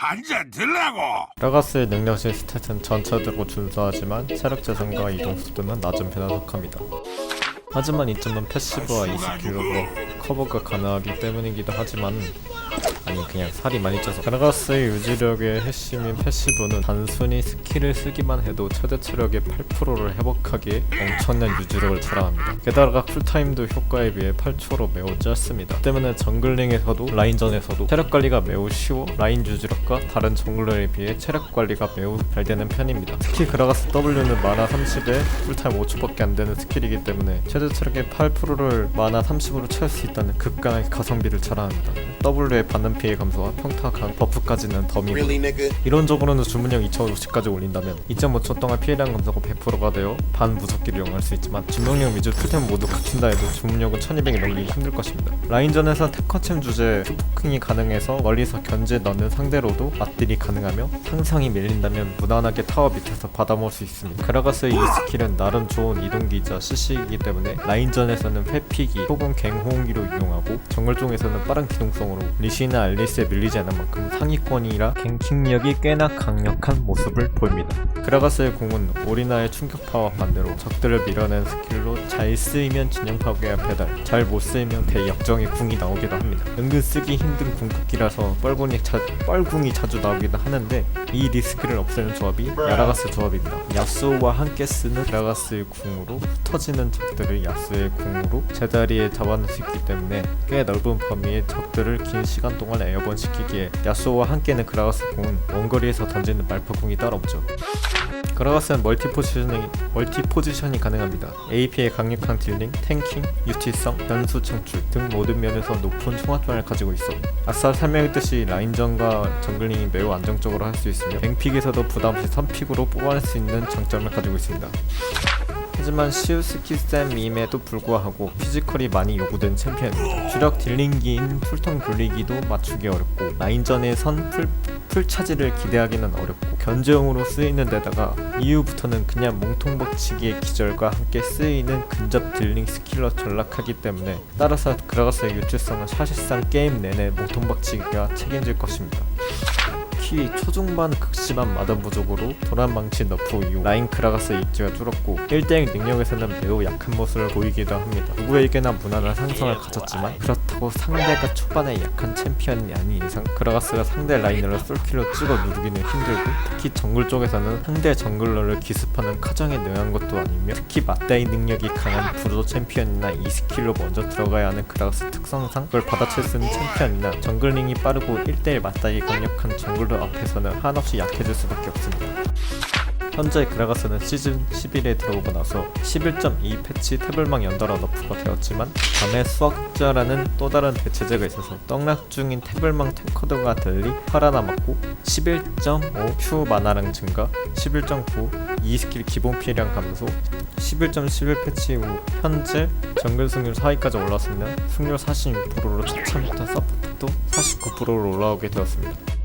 한 잔 들라고 라가스의 능력실 스탯은 전체적으로 준수하지만 체력 재산과 이동 속도는 낮은 편에 속합니다. 하지만 이 점은 패시브와 이 스킬로 커버가 가능하기 때문이기도 하지만 아니 그냥 살이 많이 쪄서. 그라가스의 유지력의 핵심인 패시브는 단순히 스킬을 쓰기만 해도 최대 체력의 8%를 회복하기에 엄청난 유지력을 자랑합니다. 게다가 쿨타임도 효과에 비해 8초로 매우 짧습니다. 그 때문에 정글링에서도 라인전에서도 체력 관리가 매우 쉬워 라인 유지력과 다른 정글러에 비해 체력 관리가 매우 잘 되는 편입니다. 특히 그라가스 W는 마나 30에 쿨타임 5초밖에 안 되는 스킬이기 때문에 최대 체력의 8%를 마나 30으로 채울 수 있다는 극강의 가성비를 자랑합니다. W의 받는 피해 감소와 평타 강 버프까지는 nigga? 이론적으로는 주문력 2050까지 올린다면 2.5초 동안 피해량 감소가 100%가 되어 반 무섭기를 이용할 수 있지만 주문력 위주 풀템 모두 갖춘다 해도 주문력은 1200이 넘기기 힘들 것입니다. 라인전에서 탭커챔 주제 슈포킹이 가능해서 멀리서 견제 넣는 상대로도 맞딜이 가능하며 상상이 밀린다면 무난하게 타워 밑에서 받아먹을 수 있습니다. 그라가스의 이 스킬은 나름 좋은 이동기이자 CC이기 때문에 라인전에서는 회피기 혹은 갱호응기로 이용하고 정글 쪽에서는 빠른 기동성으로 리시나 알리스에 밀리지 않은 만큼 상위권이라 갱킹력이 꽤나 강력한 모습을 보입니다. 그라가스의 공은 오리나의 충격파와 반대로 적들을 밀어낸 스킬로 잘 쓰이면 진영 파괴와 배달, 잘 못 쓰이면 대역정의 궁이 나오기도 합니다. 은근 쓰기 힘든 궁극기라서 뻘궁이, 자, 뻘궁이 자주 나오기도 하는데 이 리스크를 없애는 조합이 야라가스 조합입니다. 야스오와 함께 쓰는 야라가스의 궁으로 흩어지는 적들을 야스의 궁으로 제자리에 잡아낼 수 있기 때문에 꽤 넓은 범위의 적들을 긴 시간 동안 에어번시키기에 야스오와 함께는 그라가스 궁은 원거리에서 던지는 말파 궁이 따로 없죠. 그라가스는 멀티 포지셔닝, 멀티 포지션이 가능합니다. AP의 강력한 딜링, 탱킹, 유치성, 변수 창출 등 모든 면에서 높은 총합점을 가지고 있어 아싸 설명했듯이 라인전과 정글링이 매우 안정적으로 할 수 있 으며 뱅픽에서도 부담없이 선픽으로 뽑아낼 수 있는 장점을 가지고 있습니다. 하지만 시우스키 쌤임에도 불구하고 피지컬이 많이 요구된 챔피언입니다. 주력 딜링기인 풀통 돌리기도 맞추기 어렵고 라인전에선 풀, 풀차지를 기대하기는 어렵고 견제용으로 쓰이는 데다가 이후부터는 그냥 몸통박치기의 기절과 함께 쓰이는 근접 딜링 스킬로 전락하기 때문에 따라서 그라가스의 유출성은 사실상 게임 내내 몸통박치기가 책임질 것입니다. 특히 초중반 극심한 마담 부족으로 도란 망치 너프 이후 라인 크라가스 입지가 줄었고 1대1 능력에서는 매우 약한 모습을 보이기도 합니다. 누구에게나 무난한 상성을 가졌지만 그렇다고 상대가 초반에 약한 챔피언이 아닌 이상 크라가스가 상대 라이너를 솔킬로 찍어 누르기는 힘들고 특히 정글 쪽에서는 상대 정글러를 기습하는 카정에 능한 것도 아니며 특히 맞다이 능력이 강한 브로도 챔피언이나 이 스킬로 먼저 들어가야 하는 크라가스 특성상 그걸 받아칠 수 있는 챔피언이나 정글링이 빠르고 1대1 맞다이 강력한 정글러 앞에서는 한없이 약해질 수밖에 없습니다. 현재 그라가스는 시즌 11에 들어오고 나서 11.2 패치 태블망 연달아 너프가 되었지만 밤의 수학자라는 또 다른 대체제가 있어서 떡락 중인 태블망 탱커들과 달리 살아남았고 11.5 Q 마나랑 증가 11.9 2 스킬 기본 피해량 감소 11.11 패치 후 현재 정글 승률 4위까지 올랐으며 승률 46%로 처참부터 서포트도 49%로 올라오게 되었습니다.